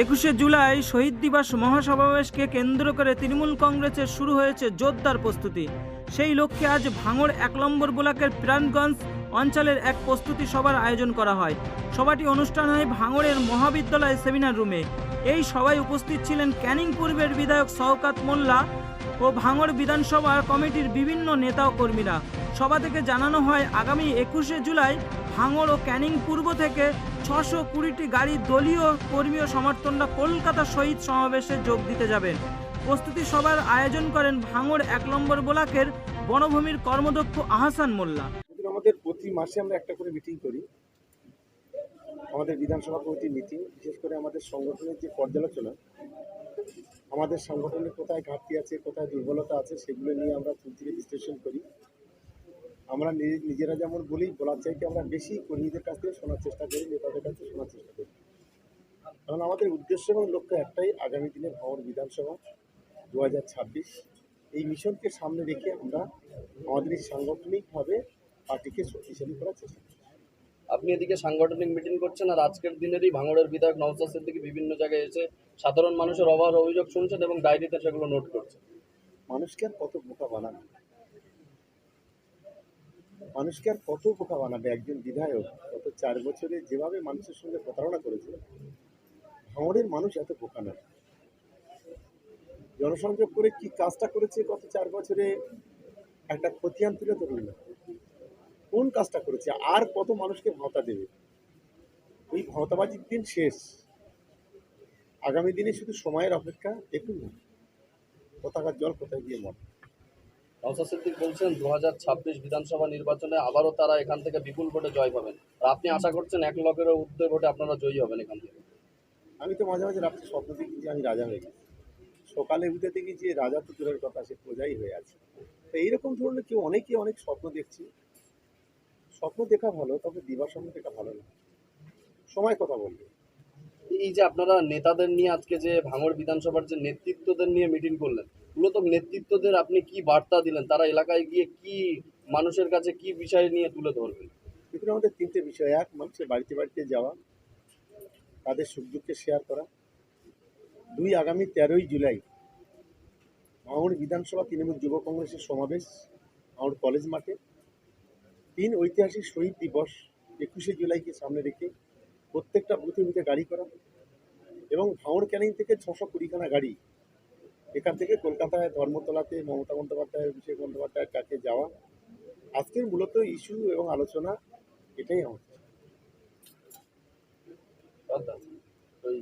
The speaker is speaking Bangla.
একুশে জুলাই শহীদ দিবস মহাসমাবেশকে কেন্দ্র করে তৃণমূল কংগ্রেসের শুরু হয়েছে জোরদার প্রস্তুতি। সেই লক্ষ্যে আজ ভাঙড় এক নম্বর ব্লকের প্রাণগঞ্জ অঞ্চলের এক প্রস্তুতি সভার আয়োজন করা হয়। সভাটি অনুষ্ঠান হয় ভাঙড়ের মহাবিদ্যালয় সেমিনার রুমে। এই সভায় উপস্থিত ছিলেন ক্যানিং পূর্বের বিধায়ক শওকাত মোল্লা ও ভাঙড় বিধানসভা কমিটির বিভিন্ন নেতা ও কর্মীরা। সভা থেকে জানানো হয়, আগামী একুশে জুলাই ভাঙড় ও ক্যানিং পূর্ব থেকে ছশো কুড়িটি গাড়ি দলীয় কর্মী ও সমর্থনরা কলকাতা শহীদ সমাবেশে যোগ দিতে যাবেন। প্রস্তুতি সভার আয়োজন করেন ভাঙড় এক নম্বর ব্লকের বনভূমির কর্মদক্ষ আহসান মোল্লা। আমাদের প্রতি মাসে আমরা একটা করে মিটিং করি। আমাদের বিধানসভা কমিটির মিটিং, বিশেষ করে আমাদের সংগঠনের যে পর্যালোচনা, আমাদের সংগঠনে কোথায় ঘাটতি আছে, কোথায় দুর্বলতা আছে, সেগুলো নিয়ে আমরা বিশ্লেষণ করি। আমরা নিজে- নিজেরা যেমন বলি বলার চাইতে আমরা বেশি কর্মীদের কাছ থেকে শোনার চেষ্টা করি নেতাদের কাছে শোনার চেষ্টা করি। কারণ আমাদের উদ্দেশ্য এবং লক্ষ্য একটাই আগামী দিনে ভাঙড় বিধানসভা দু হাজার ছাব্বিশ। এই মিশনকে সামনে রেখে আমরা আমাদের এই সাংগঠনিকভাবে পার্টিকে শক্তিশালী করার চেষ্টা করি আপনি এদিকে সাংগঠনিক মিটিং করছেন আর আজকের দিনেরই ভাঙড়ের বিধায়ক নওসাদ সিদ্দিকী বিভিন্ন জায়গায় এসে সাধারণ মানুষের অভাব অভিযোগ শুনছেন এবং ডায়েরিতে সেগুলো নোট করছেন। মানুষকে আর কত বোকা বানাবে? মানুষকে আর কত বোকা বানাবে? একজন বিধায়ক গত চার বছরে যেভাবে মানুষের সঙ্গে প্রতারণা করেছে ভাঙড়ের মানুষ এত বোকা নয়। জনসংযোগ করে কি কাজটা করেছে গত চার বছরে? একটা খতিয়ান তুলে ধরুন। না কোন কাজটা করেছে? আর কত মানুষকে ভাতা দেবে? ওই ভাতাবাজির দিন শেষ। আগামী দিনে শুধু সময়ের অপেক্ষা, দেখুন পতাকার জল কোথায় গিয়ে মর নওসাদ সিদ্দিক বলছেন দু হাজার ছাব্বিশ বিধানসভা নির্বাচনে আবারও তারা এখান থেকে বিপুল ভোটে জয় পাবেন। আর আপনি আশা করছেন এক লক্ষের উত্তর ভোটে আপনারা জয়ী হবেন এখান থেকে? আমি তো মাঝে মাঝে রাত্রে স্বপ্ন দেখি যে আমি রাজা হয়ে গেছি সকালে উঠে দেখি যে রাজা তো দূরের কথা, সে প্রজাই হয়ে আছে। তো এইরকম ধরনের কেউ অনেকে অনেক স্বপ্ন দেখছি। স্বপ্ন দেখা ভালো, তবে দিবার স্বপ্ন দেখা ভালো না। সময় কথা বলবে। এই যে আপনারা নেতাদের নিয়ে আজকে যে ভাঙড় বিধানসভার যে নেতৃত্বদের নিয়ে মিটিং করলেন, মূলত নেতৃত্বদের আপনি কি বার্তা দিলেন? তারা এলাকায় গিয়ে কি মানুষের কাছে কি বিষয় নিয়ে তুলে ধরবেন? এখানে আমাদের তিনটে বিষয়। এক, মানুষের বাড়িতে বাড়িতে যাওয়া, তাদের সুখ দুঃখে শেয়ার করা। দুই, আগামী তেরোই জুলাই মাউন্ট বিধানসভা তৃণমূল যুব কংগ্রেসের সমাবেশ মাউন্ট কলেজ মাঠে। তিন, ঐতিহাসিক শহীদ দিবস একুশে জুলাইকে সামনে রেখে প্রত্যেকটা বুথে বুথে গাড়ি করা। এবং ভাঁড় ক্যানিং থেকে ছশো কুড়িখানা গাড়ি এখান থেকে কলকাতায়, ধর্মতলাতে, মমতা বন্দ্যোপাধ্যায় অভিষেক বন্দ্যোপাধ্যায়ের কাছে যাওয়া। আজকের মূলত ইস্যু এবং আলোচনা এটাই আমার ওই